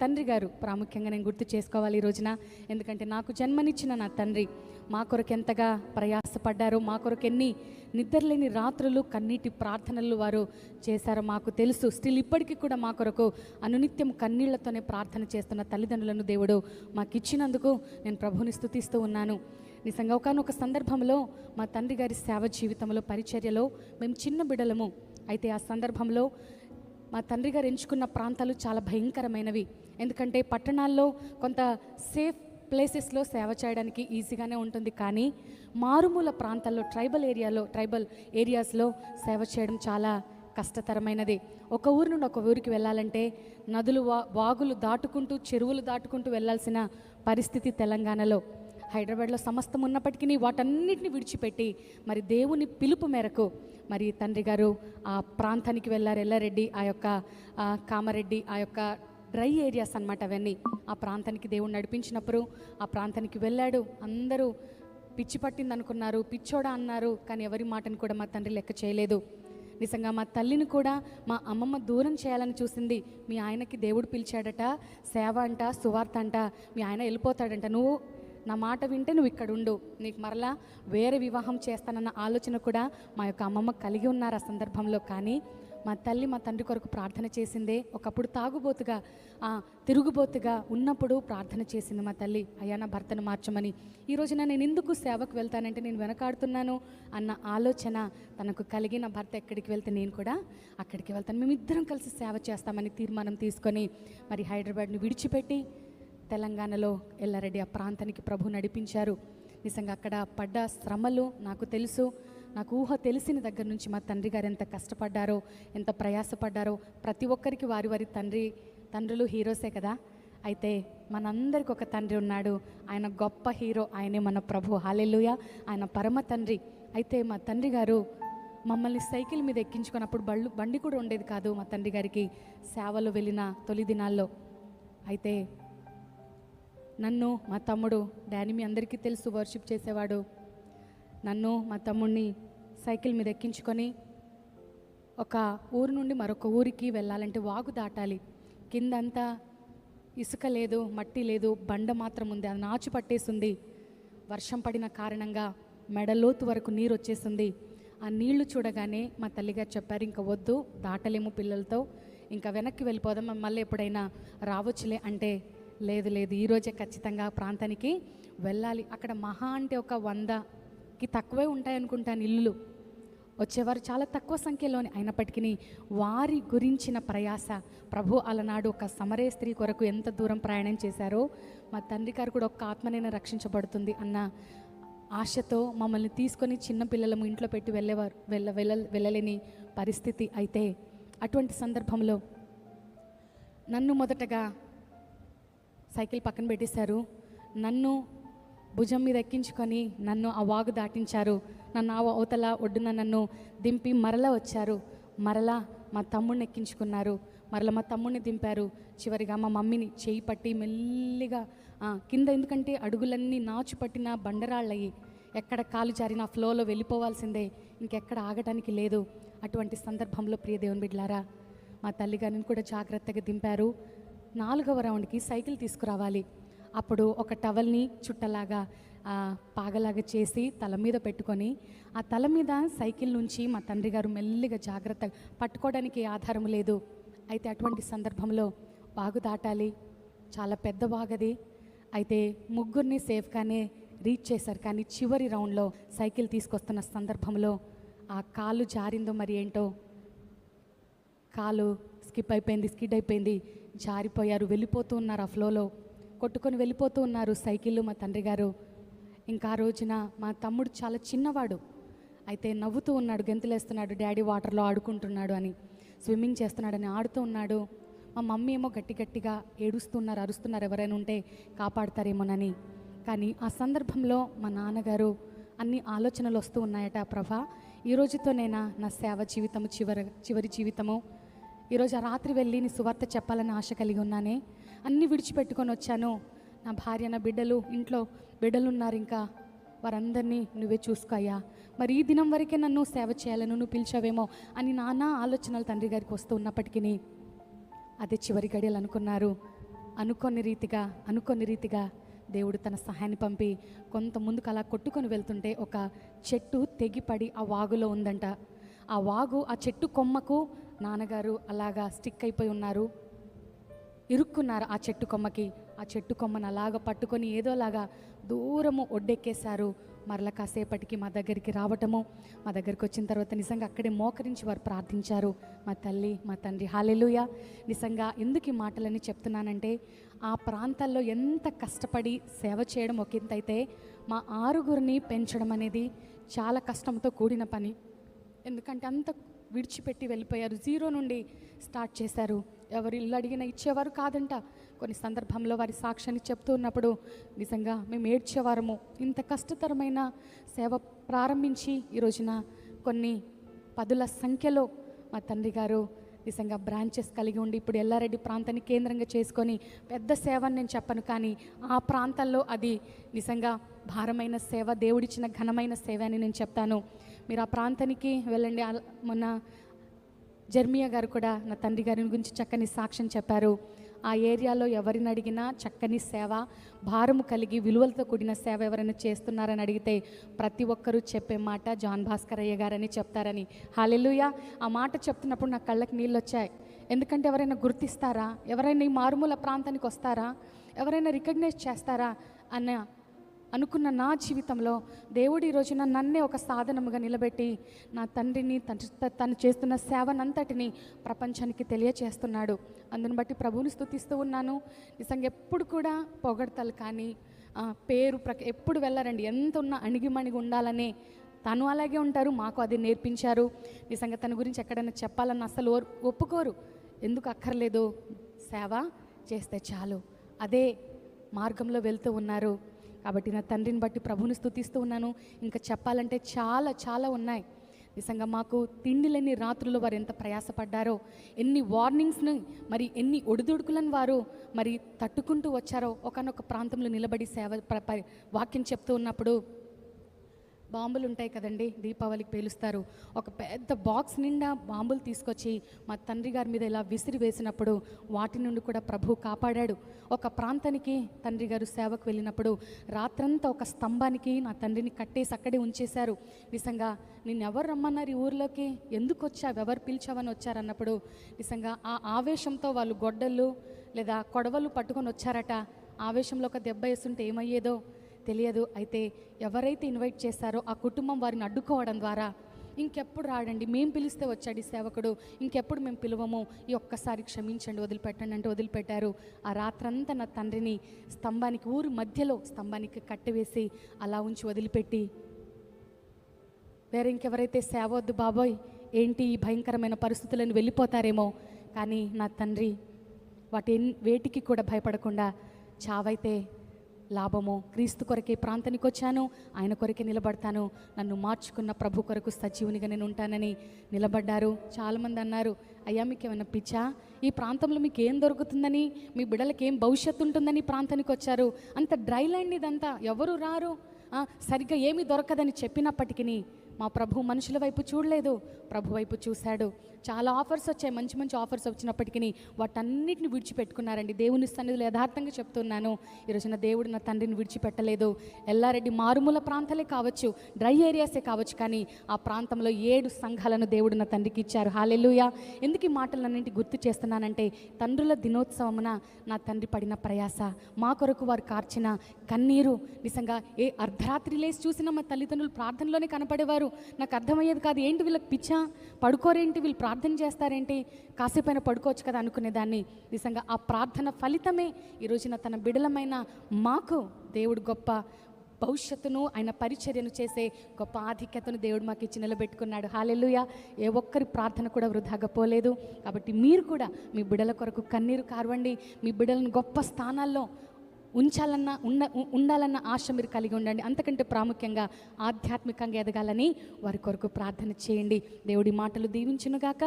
తండ్రి గారు ప్రాముఖ్యంగా నేను గుర్తు చేసుకోవాలి ఈ రోజున. ఎందుకంటే నాకు జన్మనిచ్చిన నా తండ్రి మా కొరకు ఎంతగా ప్రయాసపడ్డారో మా కొరకు ఎన్ని నిద్రలేని రాత్రులు కన్నీటి ప్రార్థనలు వారు చేశారో మాకు తెలుసు. స్టిల్ ఇప్పటికీ కూడా మా కొరకు అనునిత్యం కన్నీళ్ళతోనే ప్రార్థన చేస్తున్న తల్లిదండ్రులను దేవుడు మాకు ఇచ్చినందుకు నేను ప్రభుని స్థుతిస్తూ ఉన్నాను. నిజంగా ఒకనొక సందర్భంలో మా తండ్రి గారి సేవ జీవితంలో పరిచర్యలో మేము చిన్న బిడలము అయితే ఆ సందర్భంలో మా తండ్రి గారు ఎంచుకున్న ప్రాంతాలు చాలా భయంకరమైనవి. ఎందుకంటే పట్టణాల్లో కొంత సేఫ్ ప్లేసెస్లో సేవ చేయడానికి ఈజీగానే ఉంటుంది. కానీ మారుమూల ప్రాంతాల్లో ట్రైబల్ ఏరియాలో ట్రైబల్ ఏరియాస్లో సేవ చేయడం చాలా కష్టతరమైనది. ఒక ఊరు నుండి ఒక ఊరికి వెళ్ళాలంటే నదులు వా వాగులు దాటుకుంటూ చెరువులు దాటుకుంటూ వెళ్ళాల్సిన పరిస్థితి తెలంగాణలో. హైదరాబాద్లో సమస్తం ఉన్నప్పటికీ వాటన్నిటిని విడిచిపెట్టి మరి దేవుని పిలుపు మేరకు మరి తండ్రి గారు ఆ ప్రాంతానికి వెళ్ళారు. ఎల్లారెడ్డి ఆ యొక్క కామారెడ్డి ఆ యొక్క డ్రై ఏరియాస్ అన్నమాట అవన్నీ. ఆ ప్రాంతానికి దేవుడు నడిపించినప్పుడు ఆ ప్రాంతానికి వెళ్ళాడు. అందరూ పిచ్చి పట్టింది అనుకున్నారు. పిచ్చోడా అన్నారు కానీ ఎవరి మాటను కూడా మా తండ్రి లెక్క చేయలేదు. నిజంగా మా తల్లిని కూడా మా అమ్మమ్మ దూరం చేయాలని చూసింది. మీ ఆయనకి దేవుడు పిలిచాడట సేవ అంట సువార్త అంట మీ ఆయన వెళ్ళిపోతాడంట. నువ్వు నా మాట వింటే నువ్వు ఇక్కడ ఉండు. నీకు మరలా వేరే వివాహం చేస్తానన్న ఆలోచన కూడా మా యొక్క అమ్మమ్మ కలిగి ఉన్నారు ఆ సందర్భంలో. కానీ మా తల్లి మా తండ్రి కొరకు ప్రార్థన చేసిందే. ఒకప్పుడు తాగుబోతుగా తిరుగుబోతుగా ఉన్నప్పుడు ప్రార్థన చేసింది మా తల్లి. అయ్యా నా భర్తను మార్చమని. ఈ రోజున నేను ఎందుకు సేవకు వెళ్తానంటే నేను వెనకాడుతున్నాను అన్న ఆలోచన తనకు కలిగి నా భర్త ఎక్కడికి వెళ్తే నేను కూడా అక్కడికి వెళ్తాను. మేమిద్దరం కలిసి సేవ చేస్తామని తీర్మానం తీసుకొని మరి హైదరాబాద్ని విడిచిపెట్టి తెలంగాణలో ఎల్లారెడ్డి ఆ ప్రాంతానికి ప్రభు నడిపించారు. నిజంగా అక్కడ పడ్డ శ్రమలు నాకు తెలుసు. నాకు ఊహ తెలిసిన దగ్గర నుంచి మా తండ్రి గారు ఎంత కష్టపడ్డారో ఎంత ప్రయాసపడ్డారో ప్రతి ఒక్కరికి వారి వారి తండ్రి తండ్రులు హీరోసే కదా. అయితే మనందరికి ఒక తండ్రి ఉన్నాడు. ఆయన గొప్ప హీరో ఆయనే మన ప్రభు. హాలెలుయ. ఆయన పరమ తండ్రి. అయితే మా తండ్రి గారు మమ్మల్ని సైకిల్ మీద ఎక్కించుకున్నప్పుడు బళ్ళు బండి కూడా ఉండేది కాదు మా తండ్రి గారికి. సేవలు వెళ్ళిన తొలి దినాల్లో. అయితే నన్ను మా తమ్ముడు డాడీ మీ అందరికీ తెలుసు వర్షిప్ చేసేవాడు. నన్ను మా తమ్ముడిని సైకిల్ మీద ఎక్కించుకొని ఒక ఊరు నుండి మరొక ఊరికి వెళ్ళాలంటే వాగు దాటాలి. కిందంతా ఇసుక లేదు మట్టి లేదు బండ మాత్రం ఉంది. అది నాచు పట్టేసింది. వర్షం పడిన కారణంగా మెడలోతు వరకు నీరు వచ్చేసింది. ఆ నీళ్ళు చూడగానే మా తల్లిగారు చెప్పారు ఇంకా వద్దు దాటలేము పిల్లలతో. ఇంకా వెనక్కి వెళ్ళిపోదాం మళ్ళీ ఎప్పుడైనా రావచ్చులే. అంటే లేదు లేదు. ఈరోజే ఖచ్చితంగా ఆ ప్రాంతానికి వెళ్ళాలి. అక్కడ మహా అంటే ఒక వందకి తక్కువే ఉంటాయనుకుంటాను ఇల్లులు. వచ్చేవారు చాలా తక్కువ సంఖ్యలోనే. అయినప్పటికీ వారి గురించిన ప్రయాస ప్రభు అలనాడు ఒక సమరే స్త్రీ కొరకు ఎంత దూరం ప్రయాణం చేశారో మా తండ్రి గారు కూడా ఒక్క ఆత్మనైనా రక్షించబడుతుంది అన్న ఆశతో మమ్మల్ని తీసుకొని చిన్న పిల్లలము ఇంట్లో పెట్టి వెళ్ళేవారు. వెళ్ళ వెళ్ళ వెళ్ళలేని పరిస్థితి అయితే అటువంటి సందర్భంలో నన్ను మొదటగా సైకిల్ పక్కన పెట్టేశారు. నన్ను భుజం మీద ఎక్కించుకొని నన్ను ఆ వాగు దాటించారు. నన్ను ఆ అవతల ఒడ్డున నన్ను దింపి మరలా వచ్చారు. మరలా మా తమ్ముడిని ఎక్కించుకున్నారు. మరలా మా తమ్ముడిని దింపారు. చివరిగా మా మమ్మీని చేయి పట్టి మెల్లిగా కింద ఎందుకంటే అడుగులన్నీ నాచు పట్టిన బండరాళ్ళయి. ఎక్కడ కాలు జారిన ఫ్లోలో వెళ్ళిపోవాల్సిందే. ఇంకెక్కడ ఆగటానికి లేదు. అటువంటి సందర్భంలో ప్రియ దేవుని బిడ్లారా మా తల్లిగారిని కూడా జాగ్రత్తగా దింపారు. నాలుగవ రౌండ్కి సైకిల్ తీసుకురావాలి. అప్పుడు ఒక టవల్ని చుట్టలాగా పాగలాగా చేసి తల మీద పెట్టుకొని ఆ తల మీద సైకిల్ నుంచి మా తండ్రి గారు మెల్లిగా జాగ్రత్త పట్టుకోవడానికి ఆధారం లేదు. అయితే అటువంటి సందర్భంలో వాగు దాటాలి. చాలా పెద్ద వాగది అయితే ముగ్గురిని సేఫ్గానే రీచ్ చేశారు. కానీ చివరి రౌండ్లో సైకిల్ తీసుకొస్తున్న సందర్భంలో ఆ కాలు జారిందో మరి ఏంటో కాలు స్కిప్ అయిపోయింది స్కిడ్ అయిపోయింది. జారిపోయారు వెళ్ళిపోతూ ఉన్నారు ఆ ఫ్లోలో. కొట్టుకొని వెళ్ళిపోతూ ఉన్నారు సైకిళ్ళు మా తండ్రి గారు. ఇంకా ఆ రోజున మా తమ్ముడు చాలా చిన్నవాడు. అయితే నవ్వుతూ ఉన్నాడు గెంతులేస్తున్నాడు డాడీ వాటర్లో ఆడుకుంటున్నాడు అని. స్విమ్మింగ్ చేస్తున్నాడని ఆడుతూ ఉన్నాడు. మా మమ్మీ ఏమో గట్టి గట్టిగా ఏడుస్తున్నారు అరుస్తున్నారు ఎవరైనా ఉంటే కాపాడతారేమోనని. కానీ ఆ సందర్భంలో మా నాన్నగారు అన్ని ఆలోచనలు వస్తూ ఉన్నాయట ప్రభా ఈ రోజుతోనైనా నా సేవ జీవితము చివరి చివరి జీవితము ఈరోజు ఆ రాత్రి వెళ్ళి నీ సువార్త చెప్పాలని ఆశ కలిగి ఉన్నానే. అన్నీ విడిచిపెట్టుకొని వచ్చాను. నా భార్య నా బిడ్డలు ఇంట్లో బిడ్డలు ఉన్నారు ఇంకా. వారందరినీ నువ్వే చూసుకోయ్యా మరి ఈ దినం వరకే నన్ను సేవ చేయాలని నువ్వు పిలిచావేమో అని నానా ఆలోచనలు తండ్రి గారికి వస్తూ ఉన్నప్పటికీ అదే చివరి గడియలు అనుకున్నారు. అనుకోని రీతిగా అనుకోని రీతిగా దేవుడు తన సహాయాన్ని పంపి కొంత ముందుకు అలా కొట్టుకొని వెళ్తుంటే ఒక చెట్టు తెగిపడి ఆ వాగులో ఉందంట. ఆ వాగు ఆ చెట్టు కొమ్మకు నాన్నగారు అలాగా స్టిక్ అయిపోయి ఉన్నారు. ఇరుక్కున్నారు ఆ చెట్టు కొమ్మకి. ఆ చెట్టు కొమ్మను అలాగ పట్టుకొని ఏదోలాగా దూరము ఒడ్డెక్కేశారు. మరల కాసేపటికి మా దగ్గరికి రావటము. మా దగ్గరికి వచ్చిన తర్వాత నిజంగా అక్కడే మోకరించి వారు ప్రార్థించారు. మా తల్లి మా తండ్రి హాలెలుయ! నిజంగా ఎందుకు ఈ మాటలని చెప్తున్నానంటే ఆ ప్రాంతాల్లో ఎంత కష్టపడి సేవ చేయడం ఒక అయితే మా ఆరుగురిని పెంచడం అనేది చాలా కష్టంతో కూడిన పని. ఎందుకంటే అంత విడిచిపెట్టి వెళ్ళిపోయారు. జీరో నుండి స్టార్ట్ చేశారు. ఎవరు ఇల్లు అడిగినా ఇచ్చేవారు కాదంట. కొన్ని సందర్భంలో వారి సాక్ష్యాన్ని చెప్తూ ఉన్నప్పుడు నిజంగా మేము ఏడ్చేవారము. ఇంత కష్టతరమైన సేవ ప్రారంభించి ఈ రోజున కొన్ని పదుల సంఖ్యలో మా తండ్రి గారు నిజంగా బ్రాంచెస్ కలిగి ఉండి ఇప్పుడు ఎల్లారెడ్డి ప్రాంతాన్ని కేంద్రంగా చేసుకొని పెద్ద సేవ అని నేను చెప్పను కానీ ఆ ప్రాంతాల్లో అది నిజంగా భారమైన సేవ దేవుడిచ్చిన ఘనమైన సేవ అని నేను చెప్తాను. మీరు ఆ ప్రాంతానికి వెళ్ళండి. మొన్న జర్మియా గారు కూడా నా తండ్రి గారి గురించి చక్కని సాక్ష్యం చెప్పారు. ఆ ఏరియాలో ఎవరిని అడిగినా చక్కని సేవ భారము కలిగి విలువలతో కూడిన సేవ ఎవరైనా చేస్తున్నారని అడిగితే ప్రతి ఒక్కరూ చెప్పే మాట జాన్ భాస్కర్ అయ్య గారని చెప్తారని. హాలెలుయ! ఆ మాట చెప్తున్నప్పుడు నా కళ్ళకి నీళ్ళు వచ్చాయి ఎందుకంటే ఎవరైనా గుర్తిస్తారా? ఎవరైనా ఈ మారుమూల ప్రాంతానికి వస్తారా? ఎవరైనా రికగ్నైజ్ చేస్తారా? అన్న అనుకున్న నా జీవితంలో దేవుడు ఈ రోజున నన్నే ఒక సాధనముగా నిలబెట్టి నా తండ్రిని తను తను చేస్తున్న సేవనంతటిని ప్రపంచానికి తెలియచేస్తున్నాడు. అందుని బట్టి ప్రభువుని స్తుతిస్తూ ఉన్నాను. నిజంగా ఎప్పుడు కూడా పొగడతలు కానీ పేరు ప్రక ఎప్పుడు వెళ్ళారండి. ఎంత ఉన్నా అణిగిమణిగి ఉండాలనే తను అలాగే ఉంటారు మాకు అది నేర్పించారు. నిజంగా తన గురించి ఎక్కడైనా చెప్పాలని అసలు ఒప్పుకోరు. ఎందుకు అక్కర్లేదు? సేవ చేస్తే చాలు. అదే మార్గంలో వెళ్తూ ఉన్నారు. కాబట్టి నా తండ్రిని బట్టి ప్రభుని స్థుతిస్తూ ఉన్నాను. ఇంకా చెప్పాలంటే చాలా చాలా ఉన్నాయి. నిజంగా మాకు తిండి లేని రాత్రుల్లో వారు ఎంత ప్రయాసపడ్డారో ఎన్ని వార్నింగ్స్ని మరి ఎన్ని ఒడిదుడుకులను వారు మరి తట్టుకుంటూ వచ్చారో ఒకనొక ప్రాంతంలో నిలబడి సేవ వాక్యం చెప్తూ ఉన్నప్పుడు బాంబులు ఉంటాయి కదండి దీపావళికి పేలుస్తారు. ఒక పెద్ద బాక్స్ నిండా బాంబులు తీసుకొచ్చి మా తండ్రి గారి మీద ఇలా విసిరి వేసినప్పుడు వాటి నుండి కూడా ప్రభు కాపాడాడు. ఒక ప్రాంతానికి తండ్రి గారు సేవకు వెళ్ళినప్పుడు రాత్రంతా ఒక స్తంభానికి నా తండ్రిని కట్టేసి అక్కడే ఉంచేశారు. నిజంగా నిన్నెవరు రమ్మన్నారు ఈ ఊర్లోకి? ఎందుకు వచ్చావు? ఎవరు పిలిచావని వచ్చారన్నప్పుడు నిజంగా ఆ ఆవేశంతో వాళ్ళు గొడ్డళ్ళు లేదా కొడవలు పట్టుకొని వచ్చారట. ఆవేశంలో ఒక దెబ్బ వేస్తుంటే ఏమయ్యేదో తెలియదు. అయితే ఎవరైతే ఇన్వైట్ చేస్తారో ఆ కుటుంబం వారిని అడ్డుకోవడం ద్వారా ఇంకెప్పుడు రాడండి. మేము పిలిస్తే వచ్చాడు ఈ సేవకుడు. ఇంకెప్పుడు మేము పిలువము. ఈ ఒక్కసారి క్షమించండి వదిలిపెట్టండి అంటే వదిలిపెట్టారు. ఆ రాత్రంతా నా తండ్రిని స్తంభానికి ఊరు మధ్యలో స్తంభానికి కట్టివేసి అలా ఉంచి వదిలిపెట్టి. వేరే ఇంకెవరైతే సేవ వద్దు బాబోయ్ ఏంటి ఈ భయంకరమైన పరిస్థితులను వెళ్ళిపోతారేమో. కానీ నా తండ్రి వాటి వేటికి కూడా భయపడకుండా చావైతే లాభము క్రీస్తు కొరకే ప్రాంతానికి వచ్చాను ఆయన కొరకే నిలబడతాను. నన్ను మార్చుకున్న ప్రభు కొరకు సజీవునిగా నేను ఉంటానని నిలబడ్డారు. చాలామంది అన్నారు అయ్యా మీకు ఏమైనా పిచ్చా? ఈ ప్రాంతంలో మీకు ఏం దొరుకుతుందని? మీ బిడ్డలకి ఏం భవిష్యత్తు ఉంటుందని ప్రాంతానికి వచ్చారు. అంత డ్రై ల్యాండ్ ఇదంతా ఎవరు రారు? సరిగ్గా ఏమీ దొరకదని చెప్పినప్పటికీ మా ప్రభు మనుషుల వైపు చూడలేదు. ప్రభు వైపు చూశాడు. చాలా ఆఫర్స్ వచ్చాయి. మంచి మంచి ఆఫర్స్ వచ్చినప్పటికీ వాటన్నిటిని విడిచిపెట్టుకున్నారండి. దేవుని సన్నిధిలో యథార్థంగా చెప్తున్నాను. ఈ రోజున దేవుడు నా తండ్రిని విడిచిపెట్టలేదు. ఎల్లారెడ్డి మారుమూల ప్రాంతాలే కావచ్చు డ్రై ఏరియాసే కావచ్చు కానీ ఆ ప్రాంతంలో ఏడు సంఘాలను దేవుడు నా తండ్రికి ఇచ్చారు. హాలెలుయా ఎందుకు ఈ మాటలన్నింటి గుర్తు చేస్తున్నానంటే తండ్రుల దినోత్సవమున నా తండ్రి పడిన ప్రయాస మా కొరకు వారు కార్చిన కన్నీరు. నిజంగా ఏ అర్ధరాత్రి లేచి చూసినా మా తల్లిదండ్రులు ప్రార్థనలోనే కనపడేవారు. నాకు అర్థమయ్యేది కాదు ఏంటి వీళ్ళకి పిచ్చా? పడుకోరేంటి? వీళ్ళు ప్రార్థన చేస్తారేంటి? కాసేపైనా పడుకోవచ్చు కదా అనుకునేదాన్ని. నిజంగా ఆ ప్రార్థన ఫలితమే ఈ రోజున తన బిడలమైన మాకు దేవుడు గొప్ప భవిష్యత్తును ఆయన పరిచర్యను చేసే గొప్ప ఆధిక్యతను దేవుడు మాకు ఇచ్చి నిలబెట్టుకున్నాడు. హాలెలుయ ఏ ఒక్కరి ప్రార్థన కూడా వృధాగా పోలేదు. కాబట్టి మీరు కూడా మీ బిడల కొరకు కన్నీరు కార్వండి. మీ బిడలను గొప్ప స్థానాల్లో ఉంచాలన్న ఉండ ఉ- ఉండాలన్న ఆశ మీరు కలిగి ఉండండి. అంతకంటే ప్రాముఖ్యంగా ఆధ్యాత్మికంగా ఎదగాలని వారి కొరకు ప్రార్థన చేయండి. దేవుడి మాటలు దీవించునుగాక.